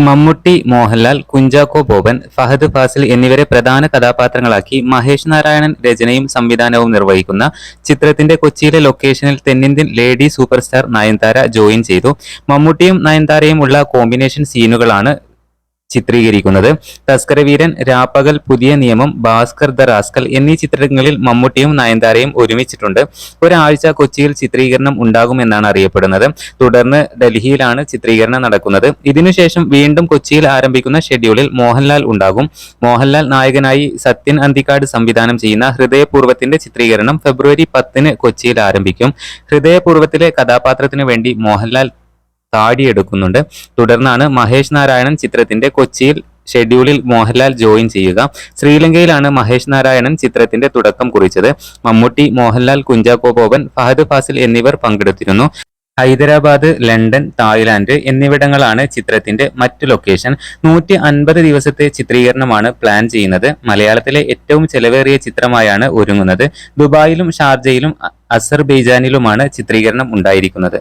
മമ്മൂട്ടി മോഹൻലാൽ കുഞ്ചാക്കോ ബോബൻ ഫഹദ് ഫാസിൽ എന്നിവരെ പ്രധാന കഥാപാത്രങ്ങളാക്കി മഹേഷ് നാരായണൻ രചനയും സംവിധാനവും നിർവഹിക്കുന്ന ചിത്രത്തിന്റെ കൊച്ചിയിലെ ലൊക്കേഷനിൽ തെന്നിന്ത്യൻ ലേഡി സൂപ്പർസ്റ്റാർ നയൻതാര ജോയിൻ ചെയ്തു. മമ്മൂട്ടിയും നയൻതാരയും ഉള്ള കോമ്പിനേഷൻ സീനുകളാണ് ചിത്രീകരിക്കുന്നത്. തസ്കരവീരൻ രാപ്പകൽ പുതിയ നിയമം ഭാസ്കർ ദ റാസ്കൽ എന്നീ ചിത്രങ്ങളിൽ മമ്മൂട്ടിയും നയൻതാരയും ഒരുമിച്ചിട്ടുണ്ട്. ഒരാഴ്ച കൊച്ചിയിൽ ചിത്രീകരണം ഉണ്ടാകുമെന്നാണ് അറിയപ്പെടുന്നത്. തുടർന്ന് ഡൽഹിയിലാണ് ചിത്രീകരണം നടക്കുന്നത്. ഇതിനുശേഷം വീണ്ടും കൊച്ചിയിൽ ആരംഭിക്കുന്ന ഷെഡ്യൂളിൽ മോഹൻലാൽ ഉണ്ടാകും. മോഹൻലാൽ നായകനായി സത്യൻ അന്തിക്കാട് സംവിധാനം ചെയ്യുന്ന ഹൃദയപൂർവത്തിന്റെ ചിത്രീകരണം ഫെബ്രുവരി പത്തിന് കൊച്ചിയിൽ ആരംഭിക്കും. ഹൃദയപൂർവത്തിലെ കഥാപാത്രത്തിനു വേണ്ടി മോഹൻലാൽ താടിയെടുക്കുന്നുണ്ട്. തുടർന്നാണ് മഹേഷ് നാരായണൻ ചിത്രത്തിന്റെ കൊച്ചിയിൽ ഷെഡ്യൂളിൽ മോഹൻലാൽ ജോയിൻ ചെയ്യുക. ശ്രീലങ്കയിലാണ് മഹേഷ് നാരായണൻ ചിത്രത്തിന്റെ തുടക്കം കുറിച്ചത്. മമ്മൂട്ടി മോഹൻലാൽ കുഞ്ചാക്കോ ബോബൻ ഫഹദ് ഫാസിൽ എന്നിവർ പങ്കെടുത്തിരുന്നു. ഹൈദരാബാദ് ലണ്ടൻ തായ്ലാന്റ് എന്നിവിടങ്ങളാണ് ചിത്രത്തിന്റെ മറ്റു ലൊക്കേഷൻ. നൂറ്റി അൻപത് ദിവസത്തെ ചിത്രീകരണമാണ് പ്ലാൻ ചെയ്യുന്നത്. മലയാളത്തിലെ ഏറ്റവും ചെലവേറിയ ചിത്രമായാണ് ഒരുങ്ങുന്നത്. ദുബായിലും ഷാർജയിലും അസർബൈജാനിലുമാണ് ചിത്രീകരണം ഉണ്ടായിരിക്കുന്നത്.